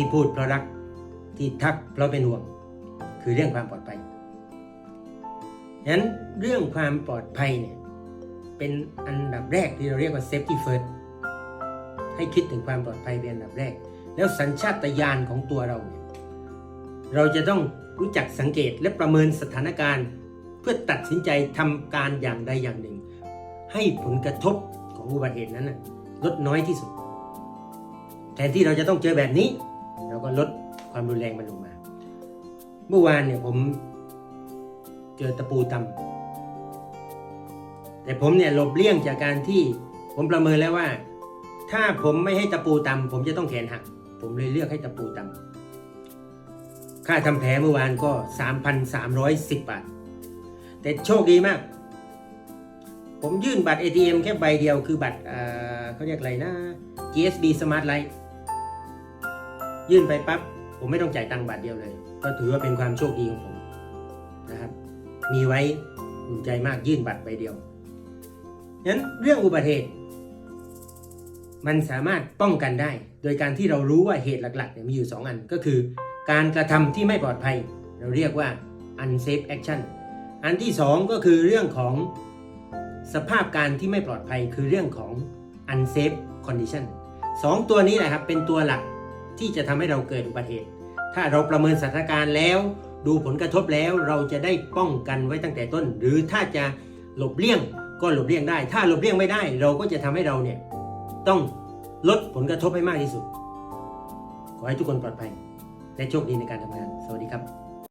ที่พูดเพราะรักที่ทักเพราะเป็นห่วง คือเรื่องความปลอดภัยฉะนั้นเรื่องความปลอดภัยเนี่ยเป็นอันดับแรกที่เราเรียกว่า safety first ให้คิดถึงความปลอดภัยเป็นอันดับแรก แล้วสัญชาตญาณของตัวเราเนี่ยเราจะต้องรู้จักสังเกตและประเมินสถานการณ์ เพื่อตัดสินใจทำการอย่างใดอย่างหนึ่ง ให้ผลกระทบของอุบัติเหตุนั้นลดน้อยที่สุด แทนที่เราจะต้องเจอแบบนี้ เราก็ลดความรุนแรงมันลงมา เมื่อวานเนี่ยผมเจอตะปูตำแต่ผมเนี่ยหลบเลี่ยงจากการที่ผมประเมินแล้วว่า ถ้าผมไม่ให้ตะปูตำผมจะต้องแขนหัก ผมเลยเลือกให้ตะปูตำค่าทำแผลเมื่อวานก็ 3,310 บาท แต่โชคดีมาก ผมยื่นบัตร ATM แค่ใบเดียวคือบัตรเเขาเรียกอะไรนะ GSB Smart Light ยื่นไปปั๊บผมไม่ต้องจ่ายตังค์บาทเดียวเลย ก็ถือว่าเป็นความโชคดีของผมนะครับ มีไว้อุ่นใจมากยื่นบัตรใบเดียวงั้นเรื่องอุบัติเหตุมันสามารถป้องกันได้ โดยการที่เรารู้ว่าเหตุหลักๆเนี่ยมีอยู่ 2 อันก็คือ การกระทำที่ไม่ปลอดภัย เราเรียกว่า unsafe action อันที่ 2 ก็คือเรื่องของสภาพการที่ไม่ปลอดภัยคือเรื่องของ unsafe condition สองตัวนี้แหละครับเป็นตัวหลัก ที่จะทำให้เราเกิดอุบัติเหตุ ถ้าเราประเมินสถานการณ์แล้ว ดูผลกระทบแล้วเราจะได้ป้องกันไว้ตั้งแต่ต้น หรือถ้าจะหลบเลี่ยงก็หลบเลี่ยงได้ ถ้าหลบเลี่ยงไม่ได้ เราก็จะทำให้เราเนี่ยต้องลดผลกระทบให้มากที่สุด ขอให้ทุกคนปลอดภัยและโชคดีในการทำงาน สวัสดีครับ